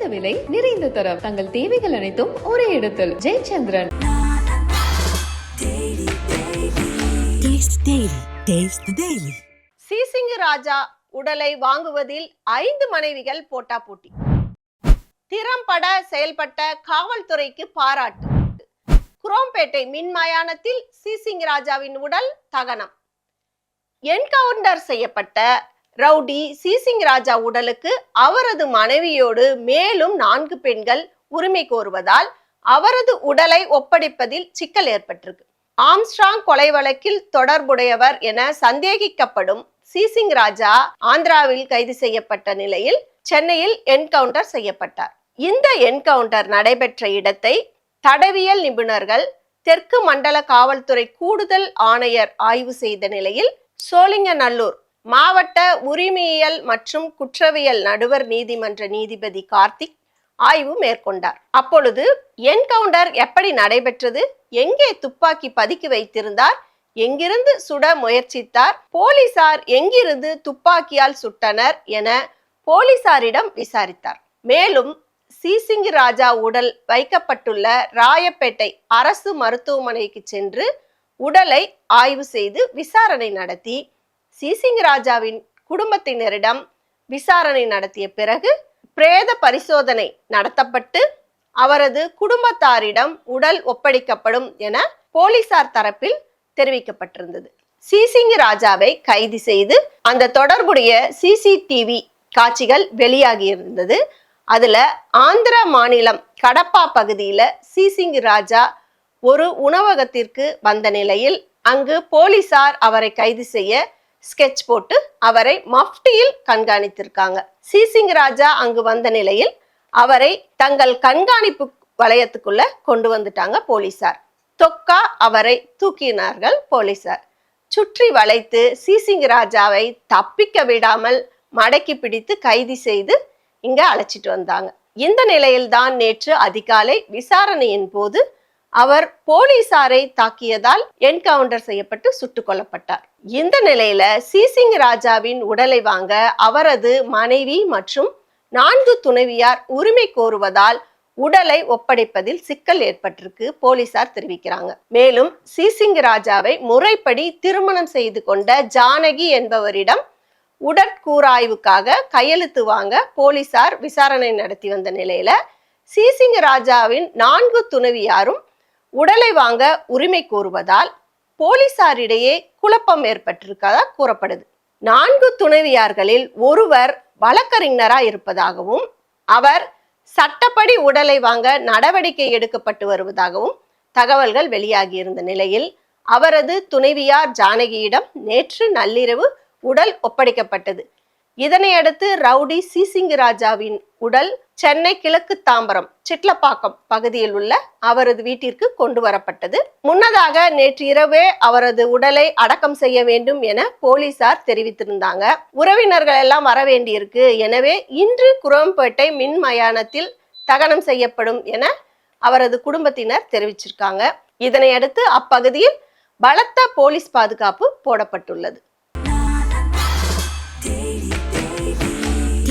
குறைந்த விலை நிறைந்த தரம். தங்கள் தேவைகள் அனைத்தும் ஒரே இடத்தில். ஜெயச்சந்திரன். சீசிங்கு ராஜா உடலை வாங்குவதில் ஐந்து மனைவிகள் போட்டா போட்டி. திறம்பட செயல்பட்ட காவல்துறைக்கு பாராட்டு. குரோம்பேட்டை மின்மயானத்தில் சீசிங் ராஜாவின் உடல் தகனம். என்கவுண்டர் செய்யப்பட்ட ரவுடி சீசிங் ராஜா உடலுக்கு அவரது மனைவியோடு மேலும் நான்கு பெண்கள் உரிமை கோருவதால் அவரது உடலை ஒப்படைப்பதில் சிக்கல் ஏற்பட்டிருக்கு. ஆம்ஸ்ட்ராங் கொலை வழக்கில் தொடர்புடையவர் என சந்தேகிக்கப்படும் சீசிங் ராஜா ஆந்திராவில் கைது செய்யப்பட்ட நிலையில் சென்னையில் என்கவுண்டர் செய்யப்பட்டார். இந்த என்கவுண்டர் நடைபெற்ற இடத்தை தடவியல் நிபுணர்கள் தெற்கு மண்டல காவல்துறை கூடுதல் ஆணையர் ஆய்வு செய்த நிலையில் சோழிங்கநல்லூர் மாவட்ட உரிமையியல் மற்றும் குற்றவியல் நடுவர் நீதிமன்ற நீதிபதி கார்த்திக் ஆய்வு மேற்கொண்டார். அப்பொழுது என்கவுண்டர் எப்படி நடைபெற்றது? எங்கே துப்பாக்கி பதுக்கி வைத்திருந்தார்? எங்கிருந்து சுட முயற்சித்தார்? போலீசார் எங்கிருந்து துப்பாக்கியால் சுட்டனர் என போலீசாரிடம் விசாரித்தார். மேலும் சீசிங்கு ராஜா உடல் வைக்கப்பட்டுள்ள ராயப்பேட்டை அரசு மருத்துவமனைக்கு சென்று உடலை ஆய்வு செய்து விசாரணை நடத்தி சீசிங் ராஜாவின் குடும்பத்தினரிடம் விசாரணை நடத்திய பிறகு பிரேத பரிசோதனை நடத்தப்பட்டு அவரது குடும்பத்தாரிடம் உடல் ஒப்படைக்கப்படும் என போலீசார் தரப்பில் தெரிவிக்கப்பட்டிருந்தது. சீசிங் ராஜாவை கைது செய்து அந்த தொடர்புடைய சிசிடிவி காட்சிகள் வெளியாகி இருந்தது அதுல ஆந்திர மாநிலம் கடப்பா பகுதியில சிசிங் ராஜா ஒரு உணவகத்திற்கு வந்த நிலையில் அங்கு போலீசார் அவரை கைது செய்ய ஸ்கெட்ச் போட்டு அவரை மஃப்டியில் கண்காணித்திருக்காங்க. சிசிங் ராஜா அங்கு வந்த நிலையில் அவரை தங்கள் கண்காணிப்பு வளையத்துக்குள்ள கொண்டு வந்துட்டாங்க போலீசார். தொக்கா அவரை தூக்கினார்கள் போலீசார். சுற்றி வளைத்து சிசிங் ராஜாவை தப்பிக்க விடாமல் மடக்கி பிடித்து கைது செய்து இங்க அழைச்சிட்டு வந்தாங்க. இந்த நிலையில்தான் நேற்று அதிகாலை விசாரணையின் போது அவர் போலீசாரை தாக்கியதால் என்கவுண்டர் செய்யப்பட்டு சுட்டுக் கொல்லப்பட்டார். இந்த நிலையில சீசிங் ராஜாவின் உடலை வாங்க அவரது மனைவி மற்றும் நான்கு துணைவியார் உரிமை கோருவதால் உடலை ஒப்படைப்பதில் சிக்கல் ஏற்பட்டிருக்கு போலீசார் தெரிவிக்கிறாங்க. மேலும் சீசிங் ராஜாவை முறைப்படி திருமணம் செய்து கொண்ட ஜானகி என்பவரிடம் உடற்கூராய்வுக்காக கையெழுத்து வாங்க போலீசார் விசாரணை நடத்தி வந்த நிலையில சீசிங் ராஜாவின் நான்கு துணைவியாரும் உடலை வாங்க உரிமை கோருவதால் போலீசாரிடையே குழப்பம் ஏற்பட்டிருக்கதா கூறப்படுது. நான்கு துணைவியார்களில் ஒருவர் வழக்கறிஞராக இருப்பதாகவும் அவர் சட்டப்படி உடலை வாங்க நடவடிக்கை எடுக்கப்பட்டு வருவதாகவும் தகவல்கள் வெளியாகி இருந்த நிலையில் அவரது துணைவியார் ஜானகியிடம் நேற்று நள்ளிரவு உடல் ஒப்படைக்கப்பட்டது. இதனையடுத்து ரவுடி சீசிங் ராஜாவின் உடல் சென்னை கிழக்கு தாம்பரம் சிட்லப்பாக்கம் பகுதியில் உள்ள அவரது வீட்டிற்கு கொண்டு வரப்பட்டது. முன்னதாக நேற்று இரவே அவரது உடலை அடக்கம் செய்ய வேண்டும் என போலீசார் தெரிவித்திருந்தாங்க. உறவினர்கள் எல்லாம் வர வேண்டியிருக்கு. எனவே இன்று குரோம்பேட்டை மின் மயானத்தில் தகனம் செய்யப்படும் என அவரது குடும்பத்தினர் தெரிவிச்சிருக்காங்க. இதனையடுத்து அப்பகுதியில் பலத்த போலீஸ் பாதுகாப்பு போடப்பட்டுள்ளது.